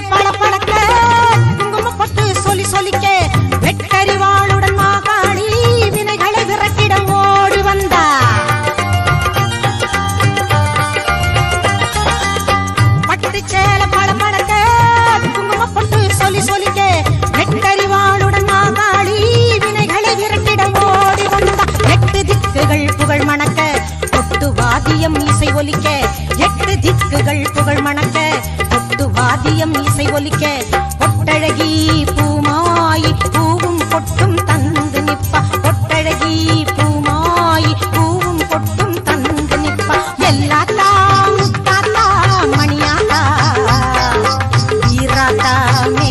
மேல பழ பழக்க குங்குமப்பட்டு சொல்லி சொல்லிக்க வெட்டறிவாளுடன் மாகாளி வினைகளை விரட்டிடம் ஓடி வந்தா. பட்டு சேல பழ பழக்க குங்குமப்பட்டு சொல்லி சொல்லிக்க வெட்டறிவாளுடன் மாகாளி வினைகளை விரட்டிடம் ஓடி வந்தா. எட்டு திக்குகள் புகழ் மணக்க எட்டு திக்குகள் புகழ் மணக்க ஒலிக்க கொட்டழகி பூமாயி பூவும் கொட்டும் தந்து நிப்ப கொட்டழகி பூமாயி பூவும் கொட்டும் தந்து நிப்ப எல்லாத்தா முத்தாத்தா மணியாத்தா வீராத்தா மே